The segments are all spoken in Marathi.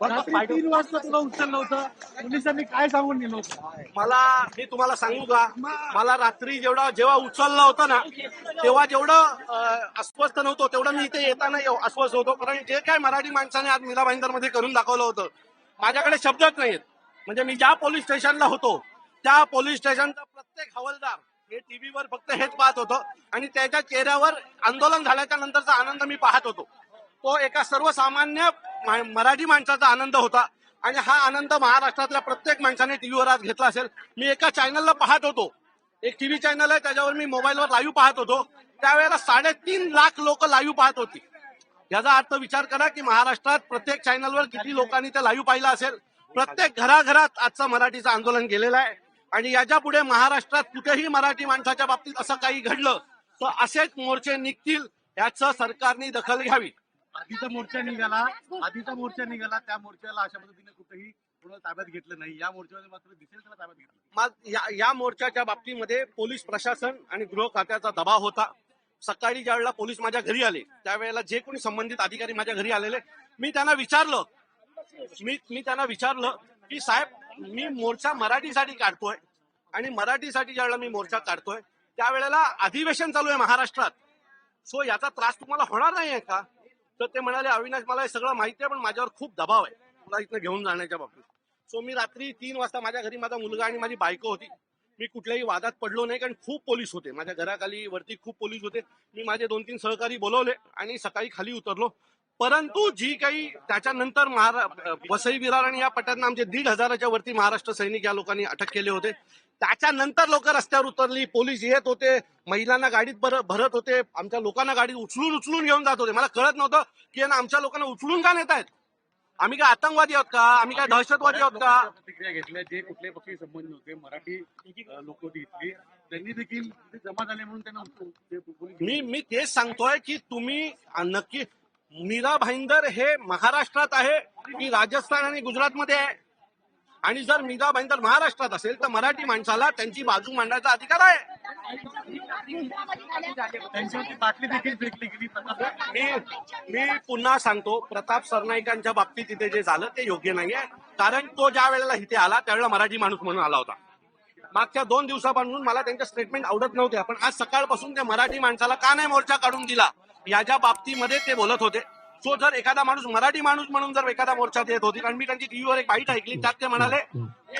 रात्री तीन वाजता तुला उचललं होतं. पोलिसांनी काय सांगून नेलं होतं? मला मी तुम्हाला सांगू का? मला रात्री जेवढा जेव्हा उचललं होतं ना तेव्हा जेवढं अस्वस्थ नव्हतं तेवढं मी इथे येताना अस्वस्थ होतो. कारण जे काय मराठी माणसाने आज मीरा भाईंदरमध्ये करून दाखवलं होतं माझ्याकडे शब्दच नाहीत म्हणजे मी ज्या पोलीस स्टेशनला होतो त्या पोलीस स्टेशनचा प्रत्येक हवालदार हे टीव्हीवर फक्त हेच पाहत होतो आणि त्याच्या चेहऱ्यावर आंदोलन झाल्याच्या नंतरचा आनंद मी पाहत होतो. तो एका सर्वसामान्य मराठी माणसाचा आनंद होता. आणि हा आनंद महाराष्ट्रातल्या प्रत्येक माणसाने टीव्हीवर आज घेतला असेल. मी एका चॅनलला पाहत होतो. एक टीव्ही चॅनल आहे त्याच्यावर मी मोबाईलवर लाईव्ह पाहत होतो. त्यावेळेला साडेतीन लाख लोक लाईव्ह पाहत होती. याचा अर्थ विचार करा की महाराष्ट्रात प्रत्येक चॅनलवर किती लोकांनी ते लाईव्ह पाहिलं असेल. प्रत्येक घराघरात आजचं मराठीचं आंदोलन गेलेलं आहे. आणि याच्यापुढे महाराष्ट्रात कुठेही मराठी माणसाच्या बाबतीत असं काही घडलं तर असेच मोर्चे निघतील याचं सरकारने दखल घ्यावी. आधीचा मोर्चा निघाला आधीचा मोर्चा निघाला त्या मोर्चाला अशा पद्धतीने कुठेही ताब्यात घेतलं नाही. या मोर्चामध्ये मात्र दिसेल त्याला ताब्यात घेतलं मग या या मोर्चाच्या बाबतीमध्ये पोलीस प्रशासन आणि गृह खात्याचा दबाव होता. सकाळी ज्या वेळेला पोलीस माझ्या घरी आले त्यावेळेला जे कोणी संबंधित अधिकारी माझ्या घरी आलेले मी त्यांना विचारलं. मी मी त्यांना विचारलं की साहेब मी मोर्चा मराठीसाठी काढतोय आणि मराठीसाठी ज्यावेळेला मी मोर्चा काढतोय त्यावेळेला अधिवेशन चालू आहे महाराष्ट्रात. सो याचा त्रास तुम्हाला होणार नाही आहे का? तर ते म्हणाले अविनाश मला हे सगळं माहिती आहे पण माझ्यावर खूप दबाव आहे. मला इथनं घेऊन जाण्याच्या बाबतीत. सो मी रात्री तीन वाजता माझ्या घरी माझा मुलगा आणि माझी बायको होती. मी कुठल्याही वादात पडलो नाही कारण खूप पोलीस होते. माझ्या घराखाली वरती खूप पोलीस होते. मी माझे दोन तीन सहकारी बोलवले आणि सकाळी खाली उतरलो. परंतु जी काही त्याच्यानंतर महारा वसई विरार आणि या पट्ट्यातनं आमचे दीड हजाराच्या वरती महाराष्ट्र सैनिक या लोकांनी अटक केले होते. त्याच्यानंतर लोक रस्त्यावर उतरली पोलीस येत होते महिलांना गाडीत भर भरत होते आमच्या लोकांना गाडीत उचलून उचलून घेऊन जात होते. मला कळत नव्हतं की यांना आमच्या लोकांना उचलून का नेत आहेत? आम्ही काय आतंकवादी आहोत का? आम्ही काय दहशतवादी आहोत का? प्रतिक्रिया घेतल्या जे कुठल्याही पक्षी संबंध नव्हते मराठी लोक होती इथली त्यांनी देखील जमा झाले म्हणून त्यांना मी मी तेच सांगतोय की तुम्ही नक्की मीरा भाईंदर हे महाराष्ट्रात आहे. की राजस्थान आणि गुजरातमध्ये आहे. आणि जर मीरा भाईंदर महाराष्ट्रात असेल तर मराठी माणसाला त्यांची बाजू मांडण्याचा अधिकार आहे. मी मी पुन्हा सांगतो प्रताप सरनाईकांच्या बाबतीत इथे जे झालं ते योग्य नाहीये. कारण तो ज्या वेळेला इथे आला त्यावेळेला मराठी माणूस म्हणून आला होता. मागच्या दोन दिवसापासून मला त्यांचे स्टेटमेंट आवडत नव्हते पण आज सकाळपासून त्या मराठी माणसाला का नाही मोर्चा काढून दिला? याच्या बाबतीमध्ये ते बोलत होते. सो जर एखादा माणूस मराठी माणूस म्हणून जर एखादा मोर्चात येत होती कारण मी त्यांची टीव्हीवर एक बाईट ऐकली त्यात ते म्हणाले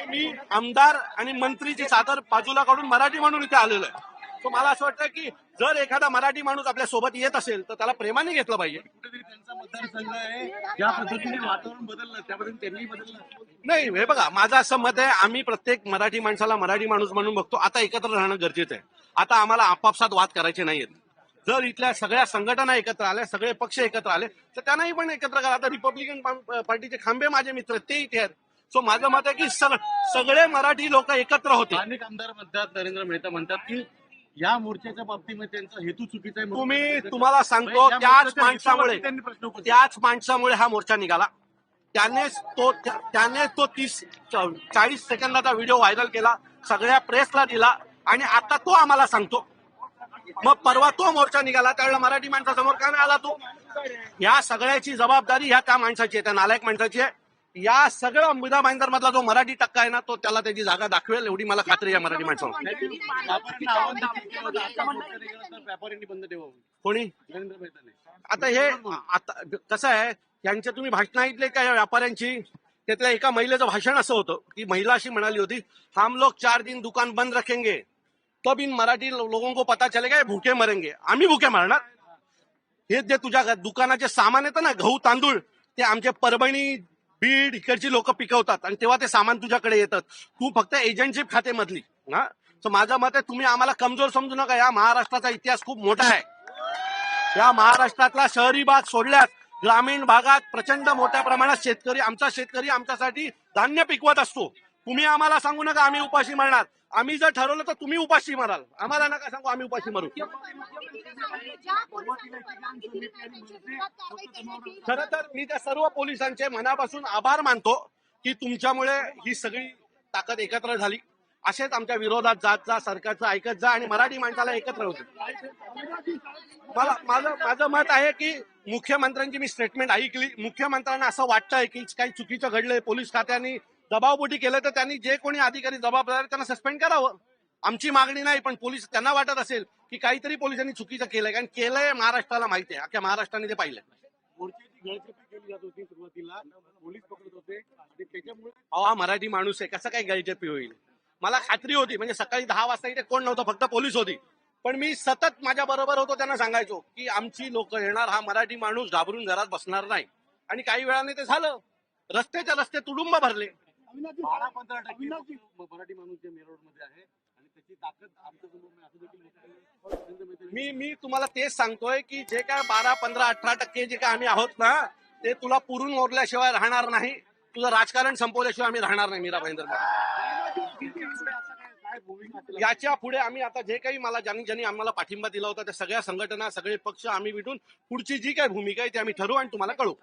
मी आमदार आणि मंत्रीची चादर बाजूला काढून मराठी म्हणून इथे आलेलो आहे. सो मला असं वाटतं की जर एखादा मराठी माणूस आपल्यासोबत येत असेल तर त्याला प्रेमाने घेतलं पाहिजे. कुठेतरी त्यांचा मतदारसंघ आहे. ज्या पद्धतीने वातावरण बदललं त्या पद्धतीने त्यांनी बदललं. नाही हे बघा माझं असं मत आहे आम्ही प्रत्येक मराठी माणसाला मराठी माणूस म्हणून बघतो. आता एकत्र राहणं गरजेचं आहे. आता आम्हाला आपापसात वाद करायचे नाहीयेत. जर इथल्या सगळ्या संघटना एकत्र आल्या सगळे पक्ष एकत्र आले तर त्यांनाही पण एकत्र करा. आता रिपब्लिकन पार्टीचे खांबे माझे मित्र ते इथे आहेत. सो माझं मत आहे की सग- सगळे मराठी लोक एकत्र होते अनेक आमदार म्हणतात नरेंद्र मेहता म्हणतात की या मोर्चाच्या बाबतीमध्ये त्यांचा हेतू चुकीचा आहे तुम्ही तुम्हाला सांगतो या त्याच माणसामुळे त्याच माणसामुळे हा मोर्चा निघाला. त्यानेच तो त्या- त्याने तो तीस चाळीस सेकंदाचा व्हिडिओ व्हायरल केला सगळ्या प्रेसला दिला आणि आता तो आम्हाला सांगतो. मग परवा तो मोर्चा निघाला त्यावेळेला मराठी माणसासमोर का नाही आला तो? या सगळ्याची जबाबदारी ह्या त्या माणसाची आहे त्या नालायक माणसाची आहे. या सगळं मुदा भाईंदर मधला जो मराठी टक्का आहे ना तो त्याला त्याची जागा दाखवेल एवढी मला खात्री आहे मराठी माणसावर. कोणी? आता हे आता कसं आहे यांचे तुम्ही भाषण ऐकले का या व्यापाऱ्यांची? त्यातल्या एका महिलेचं भाषण असं होतं की महिला अशी म्हणाली होती हम लोग चार दिन दुकान बंद रखेंगे. तब इन मराठी लोगों को पता चलेगा ये भूखे मरेंगे। आम्ही भूखे मरणार। हे जे तुझ्या दुकानाचे सामान येतं ना गहू तांदूळ ते आमचे परभणी बीड इकडची लोक पिकवतात आणि तेव्हा ते सामान तुझ्याकडे येतात. तू फक्त एजंटशिप खाते मधली हा? तर माझं मत आहे तुम्ही आम्हाला कमजोर समजू नका. या महाराष्ट्राचा इतिहास खूप मोठा आहे. या महाराष्ट्रातला शहरी भाग सोडल्यास ग्रामीण भागात प्रचंड मोठ्या प्रमाणात शेतकरी आमचा शेतकरी आमच्यासाठी धान्य पिकवत असतो. तुम्ही आम्हाला सांगू नका आम्ही उपाशी मरणार. आम्ही जर ठरवलं तर तुम्ही उपाशी मराल. आम्हाला नका सांगू आम्ही उपाशी मरू. खरं तर मी त्या सर्व पोलिसांचे मनापासून आभार मानतो की तुमच्यामुळे ही सगळी ताकद एकत्र झाली. असेच आमच्या विरोधात जात जा सरकारचं ऐकत जा आणि मराठी माणसाला एकत्र होते मला माझं माझं मत आहे की मुख्यमंत्र्यांची मी स्टेटमेंट ऐकली. मुख्यमंत्र्यांना असं वाटतंय की काही चुकीचं घडलंय. पोलीस खात्याने दबावपोटी केलं तर त्यांनी जे कोणी अधिकारी जबाबदार त्यांना सस्पेंड करावं. आमची मागणी नाही पण पोलीस त्यांना वाटत असेल की काहीतरी पोलिसांनी चुकीचं केलंय कारण केलंय महाराष्ट्राला माहिती आहे अख्ख्या महाराष्ट्राने ते पाहिलंय. गळचेपी अहो हा मराठी माणूस आहे कसं काय गैरजपी होईल? मला खात्री होती म्हणजे सकाळी दहा वाजता इथे कोण नव्हतं फक्त पोलीस होती. पण मी सतत माझ्या बरोबर होतो त्यांना सांगायचो की आमची लोक येणार हा मराठी माणूस घाबरून घरात बसणार नाही. आणि काही वेळाने ते झालं. रस्त्याच्या रस्ते तुडुंब भरले. बारा पंधरा टक्के लोक मराठी माणूस जे मेरठमध्ये आहे आणि त्याची ताकद आमच्यासमोर नाही असं देखील नरेंद्र मोदी मी मी तुम्हाला तेच सांगतोय की जे काय बारा पंधरा अठरा टक्के जे काय आम्ही आहोत ना ते तुला पुरून ओरल्याशिवाय राहणार नाही. तुझं राजकारण संपवल्याशिवाय आम्ही राहणार नाही मीरा भाईंदर याच्यापुढे आम्ही आता जे काही मला ज्यांनी ज्यांनी आम्हाला पाठिंबा दिला होता त्या सगळ्या संघटना सगळे पक्ष आम्ही भेटून पुढची जी काही भूमिका आहे ती आम्ही ठरवू आणि तुम्हाला कळू